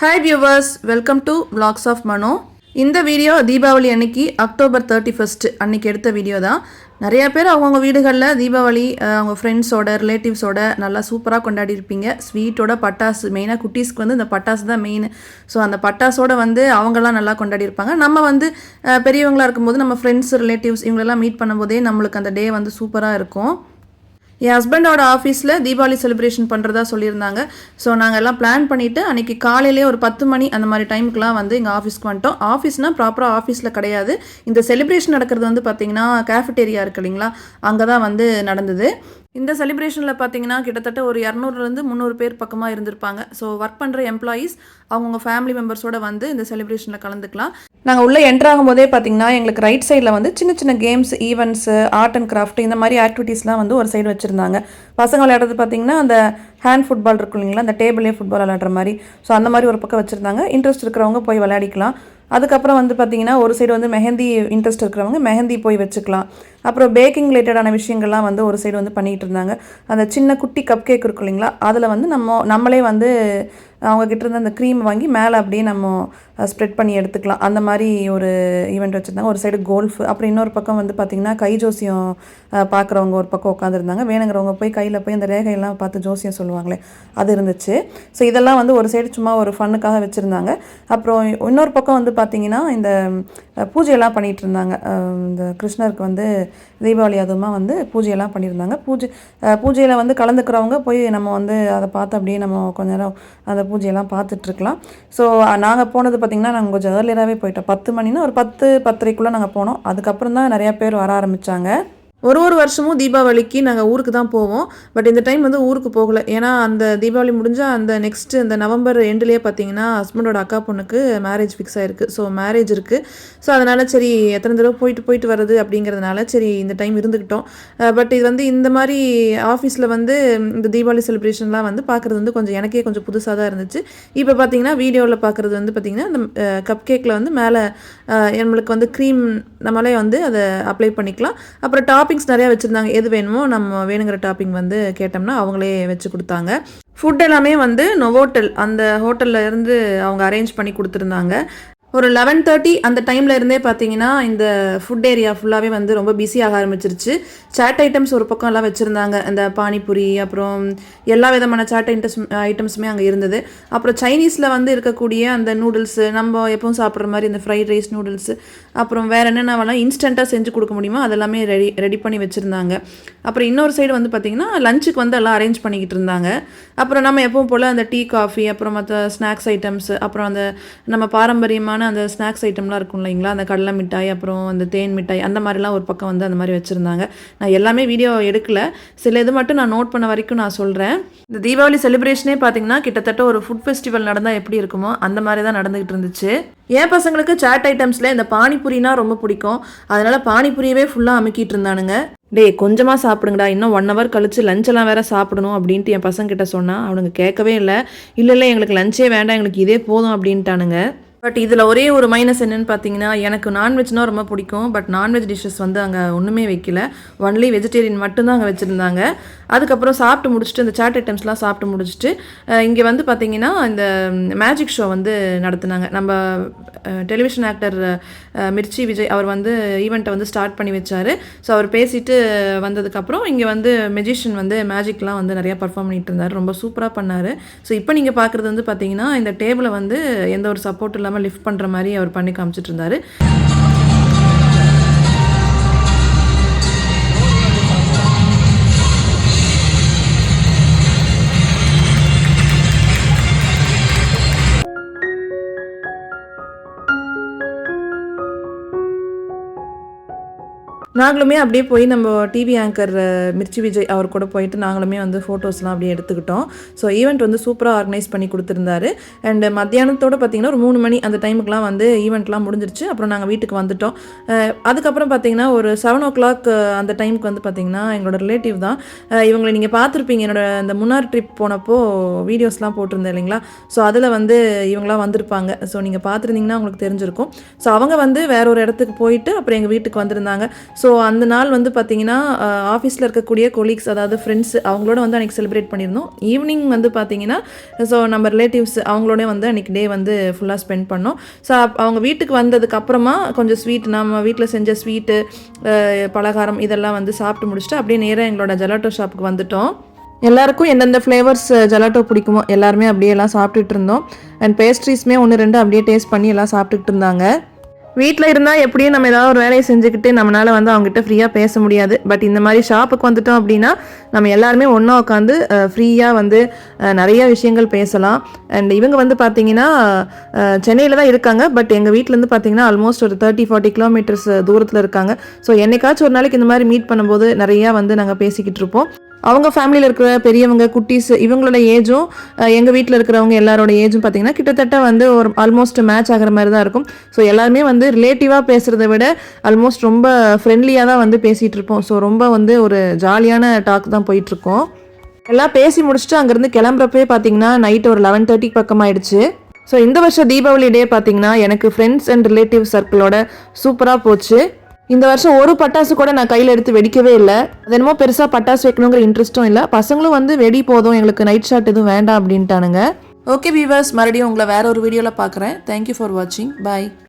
Hi viewers welcome to vlogs of Mano இந்த video Deepavali அன்னைக்கு October thirty first அன்னைக்கு எடுத்த வீடியோ தான். நிறைய பேர் அவங்கவுங்க வீடுகளில் தீபாவளி அவங்க ஃப்ரெண்ட்ஸோட ரிலேட்டிவ்ஸோட நல்லா சூப்பராக கொண்டாடி இருப்பீங்க ஸ்வீட்டோட பட்டாசு மெயினாக குட்டீஸ்க்கு வந்து இந்த பட்டாசு தான் மெயின் ஸோ அந்த பட்டாசோட வந்து அவங்கெல்லாம் நல்லா கொண்டாடி இருப்பாங்க நம்ம வந்து பெரியவங்களாக இருக்கும்போது நம்ம ஃப்ரெண்ட்ஸ் ரிலேட்டிவ்ஸ் இவங்களெல்லாம் மீட் பண்ணும்போதே நம்மளுக்கு அந்த டே வந்து சூப்பராக இருக்கும். என் ஹஸ்பண்டோட ஆஃபீஸில் தீபாவளி செலிப்ரேஷன் பண்ணுறதா சொல்லியிருந்தாங்க. ஸோ நாங்கள் எல்லாம் பிளான் பண்ணிவிட்டு அன்றைக்கி காலையிலே ஒரு பத்து மணி அந்த மாதிரி டைமுக்குலாம் வந்து எங்கள் ஆஃபீஸ்க்கு வந்துட்டோம். ஆஃபீஸ்னால் ப்ராப்பராக ஆஃபீஸில் கிடையாது. இந்த செலிப்ரேஷன் நடக்கிறது வந்து பார்த்திங்கன்னா கேஃபிட்டேரியா இருக்கு இல்லைங்களா? அங்கே தான் வந்து நடந்தது. இந்த செலிப்ரேஷனில் பார்த்தீங்கன்னா கிட்டத்தட்ட ஒரு இரநூறுலேருந்து முந்நூறு பேர் பக்கமாக இருந்திருப்பாங்க. ஸோ ஒர்க் பண்ணுற எம்ப்ளாயீஸ் அவங்கவுங்க ஃபேமிலி மெம்பர்ஸோட வந்து இந்த செலிப்ரேஷனில் கலந்துக்கலாம். நாங்கள் உள்ளே என்ட்ரு ஆகும்போதே பார்த்தீங்கன்னா எங்களுக்கு ரைட் சைடில் வந்து சின்ன சின்ன games events art and craft இந்த மாதிரி ஆக்டிவிட்டீஸ்லாம் வந்து ஒரு சைடு வச்சுருந்தாங்க. பசங்க விளையாடுறது பார்த்தீங்கன்னா அந்த ஹேண்ட் ஃபுட்பால் இருக்கும் இல்லைங்களா அந்த டேபிளே ஃபுட்பால் விளையாடுற மாதிரி. ஸோ அந்த மாதிரி ஒரு பக்கம் வச்சுருந்தாங்க. இன்ட்ரெஸ்ட் இருக்கிறவங்க போய் விளையாடிக்கலாம். அதுக்கப்புறம் வந்து பார்த்தீங்கன்னா ஒரு சைடு வந்து மெஹந்தி இன்ட்ரெஸ்ட் இருக்கிறவங்க மெஹந்தி போய் வச்சுக்கலாம். அப்புறம் பேக்கிங் ரிலேட்டடான விஷயங்கள்லாம் வந்து ஒரு சைடு வந்து பண்ணிகிட்டு இருந்தாங்க. அந்த சின்ன குட்டி கப் கேக் இருக்கும் இல்லைங்களா? அதில் வந்து நம்ம நம்மளே வந்து அவங்க இருந்து அந்த க்ரீம் வாங்கி மேலே அப்படியே நம்ம ஸ்ப்ரெட் பண்ணி எடுத்துக்கலாம். அந்த மாதிரி ஒரு ஈவெண்ட் வச்சுருந்தாங்க. ஒரு சைடு கோல்ஃப் அப்புறம் இன்னொரு பக்கம் வந்து பார்த்திங்கன்னா கை ஜோசியம் பார்க்குறவங்க ஒரு பக்கம் உட்காந்துருந்தாங்க வேணுங்கிறவங்க போய் கையில் போய் அந்த ரேகையெல்லாம் பார்த்து ஜோசியம் சொல்லுவாங்களே அது இருந்துச்சு. ஸோ இதெல்லாம் வந்து ஒரு சைடு சும்மா ஒரு ஃபன்னுக்காக வச்சுருந்தாங்க. அப்புறம் இன்னொரு பக்கம் வந்து பார்த்திங்கன்னா இந்த பூஜையெல்லாம் பண்ணிகிட்டு இருந்தாங்க. இந்த கிருஷ்ணருக்கு வந்து தீபாவளி அதுவுமா வந்து பூஜையெல்லாம் பண்ணியிருந்தாங்க. பூஜை பூஜையில் வந்து கலந்துக்கிறவங்க போய் நம்ம வந்து அதை பார்த்து அப்படியே நம்ம கொஞ்ச நேரம் அந்த பூஜையெல்லாம் பார்த்துட்ருக்கலாம். ஸோ நாங்கள் போனது பார்த்திங்கன்னா நாங்கள் கொஞ்சம் ஏர்லியராகவே போயிட்டோம். பத்து மணினா ஒரு பத்து பத்தரைக்குள்ளே நாங்கள் போனோம். அதுக்கப்புறம் தான் நிறையா பேர் வர ஆரம்பித்தாங்க ஒரு ஒரு வருஷமும் தீபாவளிக்கு நாங்கள் ஊருக்கு தான் போவோம். பட் இந்த டைம் வந்து ஊருக்கு போகல. ஏன்னா அந்த தீபாவளி முடிஞ்சால் அந்த நெக்ஸ்ட் அந்த நவம்பர் எண்டுலேயே பார்த்தீங்கன்னா ஹஸ்பண்டோட அக்கா பொண்ணுக்கு மேரேஜ் ஃபிக்ஸ் ஆயிருக்கு. ஸோ மேரேஜ் இருக்குது ஸோ அதனால் சரி எத்தனை தடவை போயிட்டு போயிட்டு வருது அப்படிங்கிறதுனால சரி இந்த டைம் இருந்துக்கிட்டோம் பட் uh, இது வந்து இந்த மாதிரி ஆஃபீஸில் வந்து இந்த தீபாவளி செலிப்ரேஷன்லாம் வந்து பார்க்குறது வந்து கொஞ்சம் எனக்கே கொஞ்சம் புதுசாக தான் இருந்துச்சு. இப்போ பார்த்தீங்கன்னா வீடியோவில் பார்க்குறது வந்து பார்த்திங்கன்னா அந்த கப் uh, கேக்கில் வந்து மேலே uh, நம்மளுக்கு வந்து க்ரீம் நம்மளே வந்து அதை அப்ளை பண்ணிக்கலாம். அப்புறம் டாப் டாப்பிங்ஸ் நிறையா வச்சுருந்தாங்க. எது வேணுமோ நம்ம வேணுங்கிற டாப்பிங் வந்து கேட்டோம்னா அவங்களே வச்சு கொடுத்தாங்க. ஃபுட் எல்லாமே வந்து நொவோட்டல் அந்த ஹோட்டலில் இருந்து அவங்க அரேஞ்ச் பண்ணி கொடுத்துருந்தாங்க. ஒரு லெவன் தேர்ட்டி அந்த டைமில் இருந்தே பார்த்தீங்கன்னா இந்த ஃபுட் ஏரியா ஃபுல்லாகவே வந்து ரொம்ப பிஸியாக ஆரம்பிச்சிருச்சு. சாட் ஐட்டம்ஸ் ஒரு பக்கம் எல்லாம் வச்சுருந்தாங்க. அந்த பானிபூரி அப்புறம் எல்லா விதமான சாட் ஐட்டம்ஸ் ஐட்டம்ஸுமே அங்கே இருந்தது. அப்புறம் சைனீஸில் வந்து இருக்கக்கூடிய அந்த நூடுல்ஸு நம்ம எப்பவும் சாப்பிட்ற மாதிரி இந்த ஃப்ரைட் ரைஸ் நூடுல்ஸு அப்புறம் வேறு என்னென்னலாம் இன்ஸ்டண்ட்டாக செஞ்சு கொடுக்க முடியுமோ அதெல்லாமே ரெடி ரெடி பண்ணி வச்சுருந்தாங்க. அப்புறம் இன்னொரு சைடு வந்து பார்த்திங்கன்னா லஞ்சுக்கு வந்து எல்லாம் அரேஞ்ச் பண்ணிக்கிட்டு இருந்தாங்க. அப்புறம் நம்ம எப்பவும் போல் அந்த டீ காஃபி அப்புறம் மற்ற ஸ்நாக்ஸ் ஐட்டம்ஸ் அப்புறம் அந்த நம்ம பாரம்பரியமான அந்த ஸ்நாக்ஸ் ஐட்டம்லாம் இருக்கும் இல்லைங்களா? அந்த கடலை மிட்டாய் அப்புறம் அந்த தேன் மிட்டாய் அந்த மாதிரிலாம் ஒரு பக்கம் வந்து அந்த மாதிரி வச்சுருந்தாங்க. நான் எல்லாமே வீடியோ எடுக்கல. சில இது மட்டும் நான் நோட் பண்ண வரைக்கும் நான் சொல்கிறேன் இந்த தீபாவளி செலிப்ரேஷனே பார்த்தீங்கன்னா கிட்டத்தட்ட ஒரு ஃபுட் ஃபெஸ்டிவல் நடந்தால் எப்படி இருக்குமோ அந்த மாதிரி தான் நடந்துகிட்டு இருந்துச்சு. என் பசங்களுக்கு சாட் ஐட்டம்ஸில் இந்த பானிபூரினா ரொம்ப பிடிக்கும். அதனால பானிபூரியவே ஃபுல்லாக அமுக்கிட்டு இருந்தானுங்க. டேய் கொஞ்சமாக சாப்பிடுங்கடா. இன்னும் ஒன் ஹவர் கழிச்சு லஞ்செல்லாம் வேற சாப்பிடணும் அப்படின்ட்டு என் பசங்க கிட்ட சொன்னால் அவனுங்க கேட்கவே இல்லை. இல்லை இல்லை எங்களுக்கு லஞ்சே வேண்டாம். எங்களுக்கு இதே போதும் அப்படின்ட்டானுங்க. பட் இதில் ஒரே ஒரு மைனஸ் என்னன்னு பார்த்தீங்கன்னா எனக்கு நான்வெஜ்னால் ரொம்ப பிடிக்கும். பட் நான்வெஜ் டிஷ்ஷஸ் வந்து அங்கே ஒன்றுமே வைக்கல. ஒன்லி வெஜிடேரியன் மட்டும்தான் அங்கே வச்சுருந்தாங்க. அதுக்கப்புறம் சாப்பிட்டு முடிச்சுட்டு இந்த சாட் ஐட்டம்ஸ்லாம் சாப்பிட்டு முடிச்சுட்டு இங்கே வந்து பார்த்தீங்கன்னா இந்த மேஜிக் ஷோ வந்து நடத்துனாங்க. நம்ம டெலிவிஷன் ஆக்டர் மிர்ச்சி விஜய் அவர் வந்து ஈவெண்ட்டை வந்து ஸ்டார்ட் பண்ணி வச்சார். ஸோ அவர் பேசிட்டு வந்ததுக்கப்புறம் இங்கே வந்து மெஜிஷியன் வந்து மேஜிக்லாம் வந்து நிறையா பர்ஃபார்ம் பண்ணிட்டு இருந்தார். ரொம்ப சூப்பராக பண்ணார். ஸோ இப்போ நீங்கள் பார்க்குறது வந்து பார்த்தீங்கன்னா இந்த டேபிளை வந்து எந்த ஒரு சப்போர்ட் இல்லாமல் லிஃப்ட் பண்ணுற மாதிரி அவர் பண்ணி காமிச்சிட்டு இருந்தார். நாங்களுமே அப்படியே போய் நம்ம டிவி ஆங்கர் மிர்ச்சி விஜய் அவர் கூட போயிட்டு நாங்களுமே வந்து ஃபோட்டோஸ்லாம் அப்படியே எடுத்துக்கிட்டோம். ஸோ ஈவெண்ட் வந்து சூப்பராக ஆர்கனைஸ் பண்ணி கொடுத்துருந்தாரு. அண்ட் மத்தியானத்தோட பார்த்தீங்கன்னா ஒரு மூணு மணி அந்த டைமுக்குலாம் வந்து ஈவெண்ட்லாம் முடிஞ்சிருச்சு. அப்புறம் நாங்கள் வீட்டுக்கு வந்துட்டோம். அதுக்கப்புறம் பார்த்தீங்கன்னா ஒரு செவன் ஓ கிளாக் அந்த டைமுக்கு வந்து பார்த்தீங்கன்னா எங்களோட ரிலேட்டிவ் தான். இவங்களை நீங்கள் பார்த்துருப்பீங்க. என்னோட அந்த முன்னார் ட்ரிப் போனப்போ வீடியோஸ்லாம் போட்டிருந்தேன் இல்லைங்களா? ஸோ அதில் வந்து இவங்களாம் வந்திருப்பாங்க. ஸோ நீங்கள் பார்த்துருந்தீங்கன்னா உங்களுக்கு தெரிஞ்சிருக்கும். ஸோ அவங்க வந்து வேற ஒரு இடத்துக்கு போயிட்டு அப்புறம் எங்கள் வீட்டுக்கு வந்திருந்தாங்க. ஸோ அந்த நாள் வந்து பார்த்தீங்கன்னா ஆஃபீஸில் இருக்கக்கூடிய கொலீக்ஸ் அதாவது ஃப்ரெண்ட்ஸ் அவங்களோட வந்து அன்றைக்கி செலிப்ரேட் பண்ணியிருந்தோம். ஈவினிங் வந்து பார்த்தீங்கன்னா ஸோ நம்ம ரிலேட்டிவ்ஸ் அவங்களோட வந்து அன்றைக்கி டே வந்து ஃபுல்லாக ஸ்பெண்ட் பண்ணோம். ஸோ அவங்க வீட்டுக்கு வந்ததுக்கப்புறமா கொஞ்சம் ஸ்வீட் நம்ம வீட்டில் செஞ்ச ஸ்வீட்டு பலகாரம் இதெல்லாம் வந்து சாப்பிட்டு முடிச்சுட்டு அப்படியே நேராக எங்களோட ஜெலாட்டோ ஷாப்புக்கு வந்துட்டோம். எல்லாருக்கும் எந்தெந்த ஃப்ளேவர்ஸ் ஜெலாட்டோ பிடிக்குமோ எல்லாருமே அப்படியே எல்லாம் சாப்பிட்டுட்டு இருந்தோம். அண்ட் பேஸ்ட்ரீஸ்மே ஒன்று ரெண்டு அப்படியே டேஸ்ட் பண்ணி எல்லாம் சாப்பிட்டுட்டு இருந்தாங்க. வீட்டில் இருந்தால் எப்படியும் நம்ம ஏதாவது ஒரு வேலையை செஞ்சுக்கிட்டு நம்மளால் வந்து அவங்ககிட்ட ஃப்ரீயாக பேச முடியாது. பட் இந்த மாதிரி ஷாப்புக்கு வந்துட்டோம் அப்படின்னா நம்ம எல்லாருமே ஒன்றா உட்காந்து ஃப்ரீயாக வந்து நிறைய விஷயங்கள் பேசலாம். அண்ட் இவங்க வந்து பார்த்தீங்கன்னா சென்னையில் தான் இருக்காங்க. பட் எங்கள் வீட்டிலேருந்து பார்த்தீங்கன்னா ஆல்மோஸ்ட் ஒரு தேர்ட்டி ஃபார்ட்டி கிலோமீட்டர்ஸ் தூரத்தில் இருக்காங்க. ஸோ என்னைக்காச்சும் ஒரு நாளைக்கு இந்த மாதிரி மீட் பண்ணும்போது நிறையா வந்து நாங்கள் பேசிக்கிட்டு இருப்போம். அவங்க ஃபேமிலியில் இருக்கிற பெரியவங்க குட்டீஸ் இவங்களோட ஏஜும் எங்கள் வீட்டில் இருக்கிறவங்க எல்லாரோட ஏஜும் பார்த்தீங்கன்னா கிட்டத்தட்ட வந்து ஒரு ஆல்மோஸ்ட் மேட்ச் ஆகிற மாதிரி தான் இருக்கும். ஸோ எல்லாருமே வந்து ரிலேட்டிவாக பேசுகிறத விட ஆல்மோஸ்ட் ரொம்ப ஃப்ரெண்ட்லியாக தான் வந்து பேசிகிட்டு இருப்போம். ஸோ ரொம்ப வந்து ஒரு ஜாலியான டாக் தான் போயிட்டுருக்கோம் எல்லாம் பேசி முடிச்சுட்டு அங்கேருந்து கிளம்புறப்பே பார்த்தீங்கன்னா நைட் ஒரு லெவன் தேர்ட்டிக்கு பக்கமாயிடுச்சு. ஸோ இந்த வருஷம் தீபாவளி டே பார்த்தீங்கன்னா எனக்கு ஃப்ரெண்ட்ஸ் அண்ட் ரிலேட்டிவ் சர்க்கிளோட சூப்பராக போச்சு. இந்த வருஷம் ஒரு பட்டாசு கூட நான் கையில் எடுத்து வெடிக்கவே இல்லை. அது என்னமோ பெருசாக பட்டாசு வைக்கணுங்கிற இன்ட்ரெஸ்ட்டும் இல்லை. பசங்களும் வந்து வெடி போதும் எங்களுக்கு நைட் ஷாட் எதுவும் வேண்டாம் அப்படின்ட்டானுங்க. ஓகே வீவர்ஸ் மறுபடியும் உங்களை வேற ஒரு வீடியோவில் பார்க்குறேன் தேங்க்யூ ஃபார் வாட்சிங் பாய்